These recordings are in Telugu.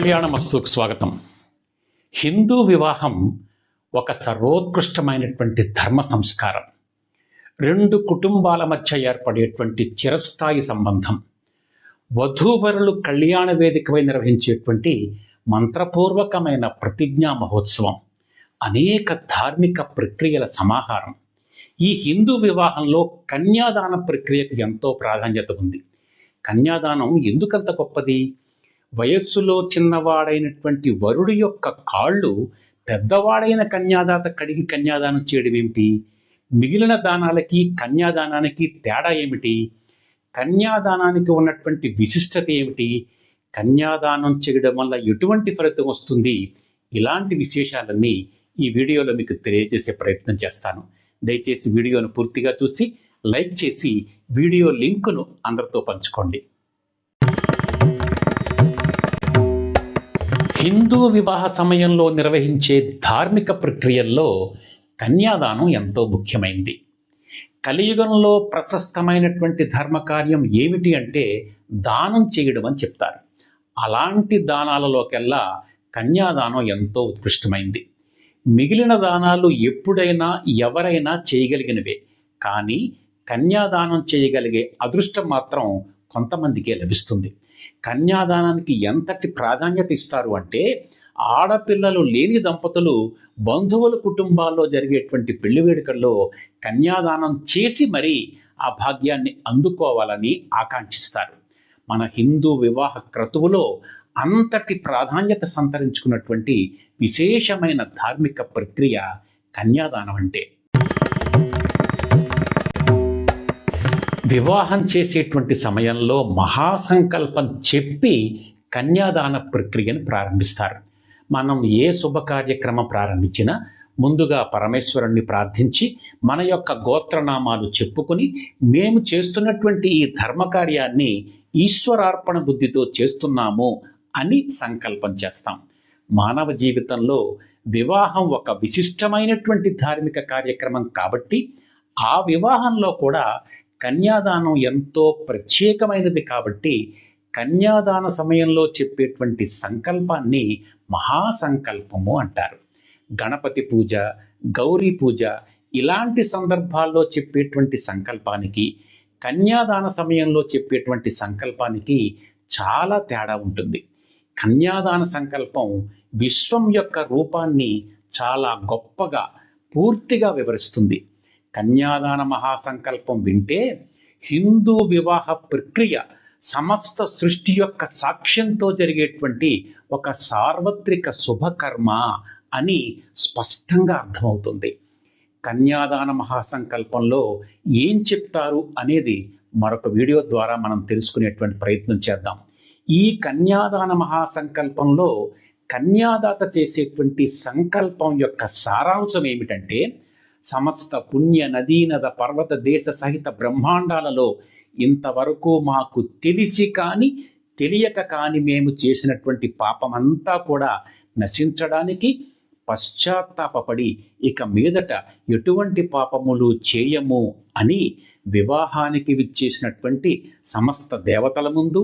కళ్యాణమస్తుకు స్వాగతం. హిందూ వివాహం ఒక సర్వోత్కృష్టమైనటువంటి ధర్మ సంస్కారం. రెండు కుటుంబాల మధ్య ఏర్పడేటువంటి చిరస్థాయి సంబంధం. వధూవరులు కళ్యాణ వేదికపై నిర్వహించేటువంటి మంత్రపూర్వకమైన ప్రతిజ్ఞా మహోత్సవం. అనేక ధార్మిక ప్రక్రియల సమాహారం. ఈ హిందూ వివాహంలో కన్యాదాన ప్రక్రియకు ఎంతో ప్రాధాన్యత ఉంది. కన్యాదానం ఎందుకంత గొప్పది? వయస్సులో చిన్నవాడైనటువంటి వరుడి యొక్క కాళ్ళు పెద్దవాడైన కన్యాదాత కడిగి కన్యాదానం చేయడం ఏమిటి? మిగిలిన దానాలకి కన్యాదానానికి తేడా ఏమిటి? కన్యాదానానికి ఉన్నటువంటి విశిష్టత ఏమిటి? కన్యాదానం చేయడం వల్ల ఎటువంటి ఫలితం వస్తుంది? ఇలాంటి విశేషాలన్నీ ఈ వీడియోలో మీకు తెలియజేసే ప్రయత్నం చేస్తాను. దయచేసి వీడియోను పూర్తిగా చూసి లైక్ చేసి వీడియో లింకును అందరితో పంచుకోండి. హిందూ వివాహ సమయంలో నిర్వహించే ధార్మిక ప్రక్రియల్లో కన్యాదానం ఎంతో ముఖ్యమైంది. కలియుగంలో ప్రశస్తమైనటువంటి ధర్మకార్యం ఏమిటి అంటే దానం చేయడం అని చెప్తారు. అలాంటి దానాలలోకెల్లా కన్యాదానం ఎంతో ఉత్కృష్టమైంది. మిగిలిన దానాలు ఎప్పుడైనా ఎవరైనా చేయగలిగినవే. కానీ కన్యాదానం చేయగలిగే అదృష్టం మాత్రం కొంతమందికే లభిస్తుంది. కన్యాదానానికి ఎంతటి ప్రాధాన్యత ఇస్తారు అంటే ఆడపిల్లలు లేని దంపతులు బంధువుల కుటుంబాల్లో జరిగేటువంటి పెళ్ళి వేడుకల్లో కన్యాదానం చేసి మరీ ఆ భాగ్యాన్ని అందుకోవాలని ఆకాంక్షిస్తారు. మన హిందూ వివాహ క్రతువులో అంతటి ప్రాధాన్యత సంతరించుకున్నటువంటి విశేషమైన ధార్మిక ప్రక్రియ కన్యాదానం అంటే. వివాహం చేసేటువంటి సమయంలో మహాసంకల్పం చెప్పి కన్యాదాన ప్రక్రియను ప్రారంభిస్తారు. మనం ఏ శుభ కార్యక్రమం ప్రారంభించినా ముందుగా పరమేశ్వరుణ్ణి ప్రార్థించి మన యొక్క గోత్రనామాలు చెప్పుకుని మేము చేస్తున్నటువంటి ఈ ధర్మకార్యాన్ని ఈశ్వరార్పణ బుద్ధితో చేస్తున్నాము అని సంకల్పం చేస్తాం. మానవ జీవితంలో వివాహం ఒక విశిష్టమైనటువంటి ధార్మిక కార్యక్రమం కాబట్టి ఆ వివాహంలో కూడా కన్యాదానం ఎంతో ప్రత్యేకమైనది కాబట్టి కన్యాదాన సమయంలో చెప్పేటువంటి సంకల్పాన్ని మహాసంకల్పము అంటారు. గణపతి పూజ గౌరీ పూజ ఇలాంటి సందర్భాల్లో చెప్పేటువంటి సంకల్పానికి కన్యాదాన సమయంలో చెప్పేటువంటి సంకల్పానికి చాలా తేడా ఉంటుంది. కన్యాదాన సంకల్పం విశ్వం యొక్క రూపాన్ని చాలా గొప్పగా పూర్తిగా వివరిస్తుంది. కన్యాదాన మహాసంకల్పం వింటే హిందూ వివాహ ప్రక్రియ సమస్త సృష్టి యొక్క సాక్ష్యంతో జరిగేటువంటి ఒక సార్వత్రిక శుభకర్మ అని స్పష్టంగా అర్థమవుతుంది. కన్యాదాన మహాసంకల్పంలో ఏం చెప్తారు అనేది మరొక వీడియో ద్వారా మనం తెలుసుకునేటువంటి ప్రయత్నం చేద్దాం. ఈ కన్యాదాన మహాసంకల్పంలో కన్యాదాత చేసేటువంటి సంకల్పం యొక్క సారాంశం ఏమిటంటే సమస్త పుణ్య నదీనద పర్వత దేశ సహిత బ్రహ్మాండాలలో ఇంతవరకు మాకు తెలిసి కానీ తెలియక కానీ మేము చేసినటువంటి పాపమంతా కూడా నశించడానికి పశ్చాత్తాపడి ఇక మీదట ఎటువంటి పాపములు చేయము అని వివాహానికి విచ్చేసినటువంటి సమస్త దేవతల ముందు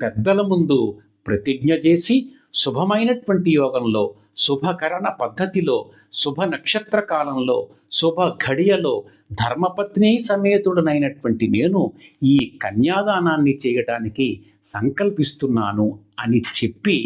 పెద్దల ముందు ప్రతిజ్ఞ చేసి శుభమైనటువంటి యోగంలో శుభకరణ పద్ధతిలో శుభ నక్షత్ర కాలంలో శుభ ఘడియలో ధర్మపత్ని సమేతుడనైనటువంటి నేను ఈ కన్యాదానాన్ని చేయటానికి సంకల్పిస్తున్నాను అని చెప్పి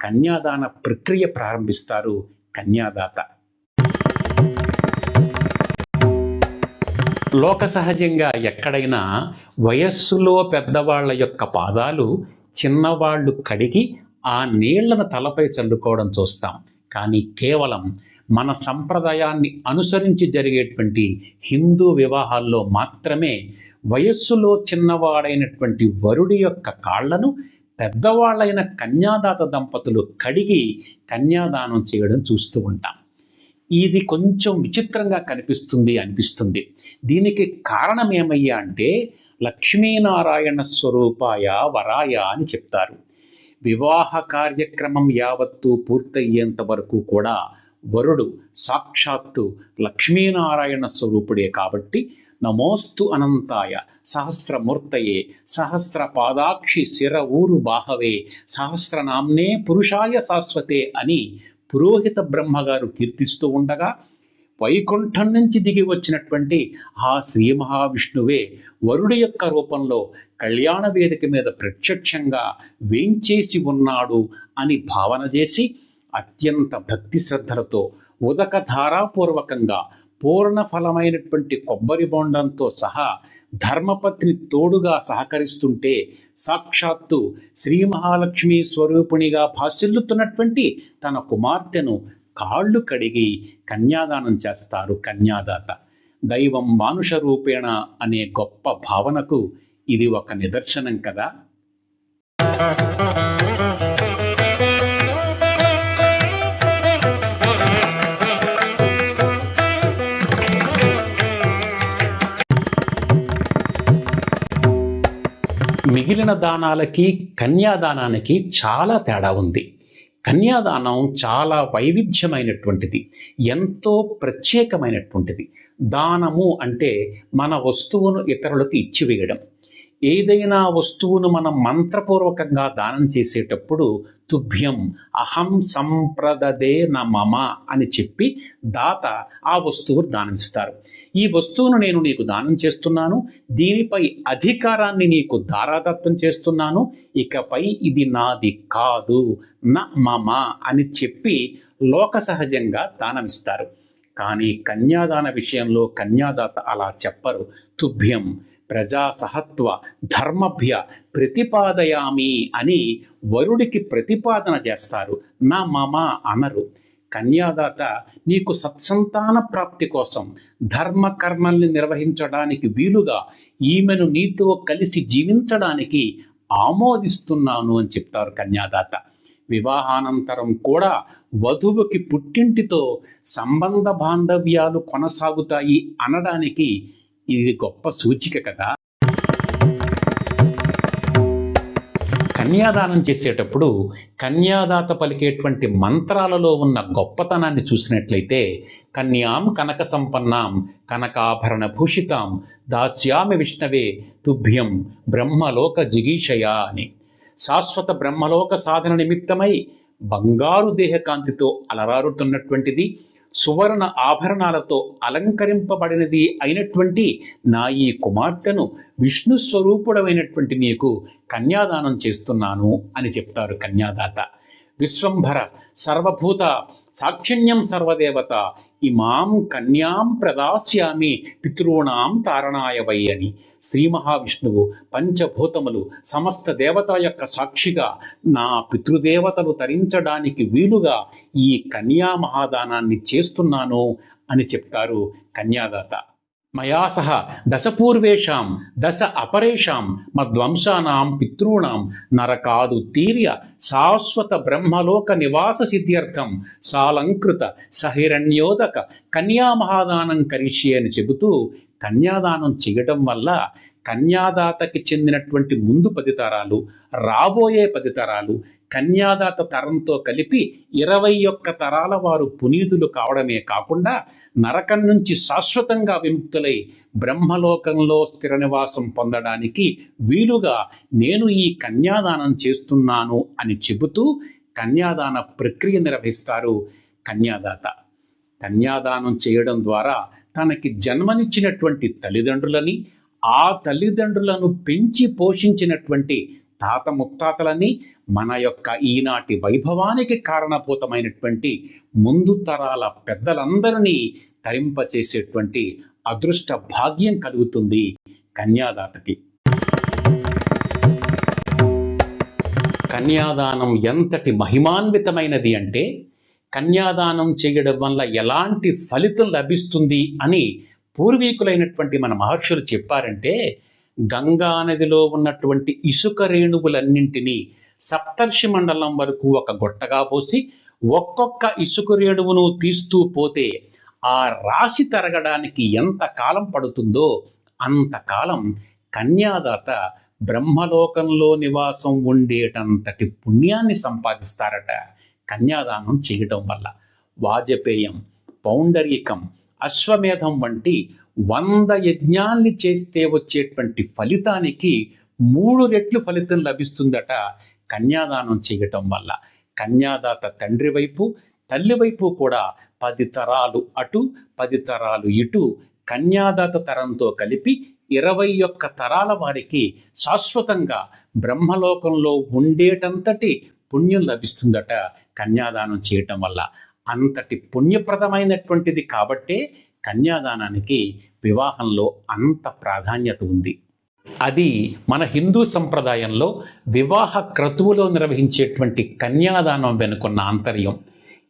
కన్యాదాన ప్రక్రియ ప్రారంభిస్తారు కన్యాదాత. లోక సహజంగా ఎక్కడైనా వయస్సులో పెద్దవాళ్ళ యొక్క పాదాలు చిన్నవాళ్ళు కడిగి ఆ నీళ్ళను తలపై చల్లుకోవడం చూస్తాం. కానీ కేవలం మన సంప్రదాయాన్ని అనుసరించి జరిగేటువంటి హిందూ వివాహాల్లో మాత్రమే వయస్సులో చిన్నవాడైనటువంటి వరుడి యొక్క కాళ్ళను పెద్దవాళ్ళైన కన్యాదాత దంపతులు కడిగి కన్యాదానం చేయడం చూస్తూ ఉంటాం. ఇది కొంచెం విచిత్రంగా కనిపిస్తుంది అనిపిస్తుంది. దీనికి కారణం ఏమయ్యా అంటే లక్ష్మీనారాయణ స్వరూపాయ వరాయ అని చెప్తారు. వివాహ కార్యక్రమం యావత్తు పూర్తయ్యేంత వరకు కూడా వరుడు సాక్షాత్తు లక్ష్మీనారాయణ స్వరూపుడే కాబట్టి నమోస్తు అనంతాయ సహస్రమూర్తయే సహస్ర పాదాక్షి శిర ఊరు బాహవే సహస్రనామ్నే పురుషాయ శాశ్వతే అని పురోహిత బ్రహ్మగారు కీర్తిస్తూ ఉండగా వైకుంఠం నుంచి దిగి వచ్చినటువంటి ఆ శ్రీ మహావిష్ణువే వరుడి యొక్క రూపంలో కళ్యాణ వేదిక మీద ప్రత్యక్షంగా వేంచేసి ఉన్నాడు అని భావన చేసి అత్యంత భక్తి శ్రద్ధలతో ఉదక ధారాపూర్వకంగా పూర్ణ ఫలమైనటువంటి కొబ్బరి బొండంతో సహా ధర్మపత్ని తోడుగా సహకరిస్తుంటే సాక్షాత్తు శ్రీ మహాలక్ష్మి స్వరూపిణిగా భాసిల్లుతున్నటువంటి తన కుమార్తెను కాళ్ళు కడిగి కన్యాదానం చేస్తారు కన్యాదాత. దైవం మానుష రూపేణ అనే గొప్ప భావనకు ఇది ఒక నిదర్శనం కదా. మిగిలిన దానాలకి కన్యాదానానికి చాలా తేడా ఉంది. కన్యాదానం చాలా వైవిధ్యమైనటువంటిది ఎంతో ప్రత్యేకమైనటువంటిది. దానము అంటే మన వస్తువును ఇతరులకు ఇచ్చివేయడం. ఏదైనా వస్తువును మనం మంత్రపూర్వకంగా దానం చేసేటప్పుడు తుభ్యం అహం సంప్రదదే న మమ అని చెప్పి దాత ఆ వస్తువును దానిస్తారు ఈ వస్తువును నేను నీకు దానం చేస్తున్నాను దీనిపై అధికారాన్ని నీకు ధారాదత్తం చేస్తున్నాను ఇకపై ఇది నాది కాదు న మమ అని చెప్పి లోక సహజంగా దానమిస్తారు. కానీ కన్యాదాన విషయంలో కన్యాదాత అలా చెప్పరు. తుభ్యం ప్రజా సహత్వ ధర్మభ్య ప్రతిపాదయామి అని వరుడికి ప్రతిపాదన చేస్తారు. నా మామ అనరు. కన్యాదాత నీకు సత్సంతాన ప్రాప్తి కోసం ధర్మ కర్మల్ని నిర్వహించడానికి వీలుగా ఈమెను నీతో కలిసి జీవించడానికి ఆమోదిస్తున్నాను అని చెప్తారు కన్యాదాత. వివాహానంతరం కూడా వధువుకి పుట్టింటితో సంబంధ బాంధవ్యాలు కొనసాగుతాయి అనడానికి ఇది గొప్ప సూచిక కదా. కన్యాదానం చేసేటప్పుడు కన్యాదాత పలికేటువంటి మంత్రాలలో ఉన్న గొప్పతనాన్ని చూసినట్లయితే కన్యాం కనక సంపన్నాం కనకాభరణ భూషితాం దాస్యామి విష్ణవే తుభ్యం బ్రహ్మలోక జిగీషయ అని. శాశ్వత బ్రహ్మలోక సాధన నిమిత్తమై బంగారు దేహకాంతితో అలరారుతున్నటువంటిది సువర్ణ ఆభరణాలతో అలంకరింపబడినది అయినటువంటి నా ఈ కుమార్తెను విష్ణు స్వరూపుడమైనటువంటి నీకు కన్యాదానం చేస్తున్నాను అని చెప్తారు కన్యాదాత. విశ్వంభర సర్వభూత సాక్షిణ్యం సర్వదేవత ఇమాం కన్యాం ప్రదాస్యామి పితృణాం తారణాయ వై అని శ్రీ మహావిష్ణువు పంచభూతములు సమస్త దేవత యొక్క సాక్షిగా నా పితృదేవతలు తరించడానికి వీలుగా ఈ కన్యా మహాదానాన్ని చేస్తున్నాను అని చెప్తారు కన్యాదాత. మయా సహ దశపూర్వేషాం దశ అపరేషాం మధ్వంసానాం పితృణాం నరకాదు తీర్య శాశ్వత బ్రహ్మలోక నివాస సిద్ధ్యర్థం సాలంకృత సహిరణ్యోదక కన్యామహాదానం కరిష్యే అని చెబుతూ కన్యాదానం చేయడం వల్ల కన్యాదాతకి చెందినటువంటి ముందు పది తరాలు రాబోయే పది తరాలు కన్యాదాత తరంతో కలిపి ఇరవై ఒక్క తరాల వారు పునీతులు కావడమే కాకుండా నరకం నుంచి శాశ్వతంగా విముక్తులై బ్రహ్మలోకంలో స్థిర నివాసం పొందడానికి వీలుగా నేను ఈ కన్యాదానం చేస్తున్నాను అని చెబుతూ కన్యాదాన ప్రక్రియ నిర్వహిస్తారు కన్యాదాత. కన్యాదానం చేయడం ద్వారా తనకి జన్మనిచ్చినటువంటి తల్లిదండ్రులని ఆ తల్లిదండ్రులను పెంచి పోషించినటువంటి తాత ముత్తాతలని మన యొక్క ఈనాటి వైభవానికి కారణభూతమైనటువంటి ముందు తరాల పెద్దలందరినీ తరింపచేసేటువంటి అదృష్ట భాగ్యం కలుగుతుంది కన్యాదాతకి. కన్యాదానం ఎంతటి మహిమాన్వితమైనది అంటే కన్యాదానం చేయడం వల్ల ఎలాంటి ఫలితం లభిస్తుంది అని పూర్వీకులైనటువంటి మన మహర్షులు చెప్పారంటే గంగా నదిలో ఉన్నటువంటి ఇసుక రేణువులన్నింటినీ సప్తర్షి మండలం వరకు ఒక గొట్టగా పోసి ఒక్కొక్క ఇసుక రేణువును తీస్తూ పోతే ఆ రాశి తరగడానికి ఎంత కాలం పడుతుందో అంతకాలం కన్యాదాత బ్రహ్మలోకంలో నివాసం ఉండేటంతటి పుణ్యాన్ని సంపాదిస్తారట. కన్యాదానం చేయటం వల్ల వాజపేయం పౌండరీకం అశ్వమేధం వంటి వంద యజ్ఞాల్ని చేస్తే వచ్చేటువంటి ఫలితానికి మూడు రెట్లు ఫలితం లభిస్తుందట కన్యాదానం చేయటం వల్ల. కన్యాదాత తండ్రి వైపు తల్లి వైపు కూడా పది తరాలు అటు పది తరాలు ఇటు కన్యాదాత తరంతో కలిపి ఇరవై ఒక్క తరాల వారికి శాశ్వతంగా బ్రహ్మలోకంలో ఉండేటంతటి పుణ్యం లభిస్తుందట కన్యాదానం చేయటం వల్ల. అంతటి పుణ్యప్రదమైనటువంటిది కాబట్టే కన్యాదానానికి వివాహంలో అంత ప్రాధాన్యత ఉంది. అది మన హిందూ సంప్రదాయంలో వివాహ క్రతువులో నిర్వహించేటువంటి కన్యాదానం వెనుకున్న ఆంతర్యం.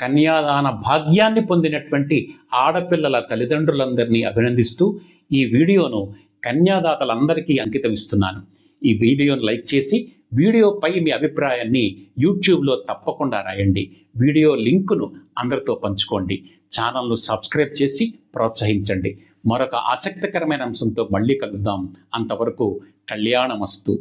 కన్యాదాన భాగ్యాన్ని పొందినటువంటి ఆడపిల్లల తల్లిదండ్రులందరినీ అభినందిస్తూ ఈ వీడియోను కన్యాదాతలందరికీ అంకితమిస్తున్నాను. ఈ వీడియోను లైక్ చేసి వీడియోపై మీ అభిప్రాయాన్ని యూట్యూబ్లో తప్పకుండా రాయండి. వీడియో లింకును అందరితో పంచుకోండి. ఛానల్ను సబ్స్క్రైబ్ చేసి ప్రోత్సహించండి. మరొక ఆసక్తికరమైన అంశంతో మళ్ళీ కలుద్దాం. అంతవరకు కళ్యాణమస్తు.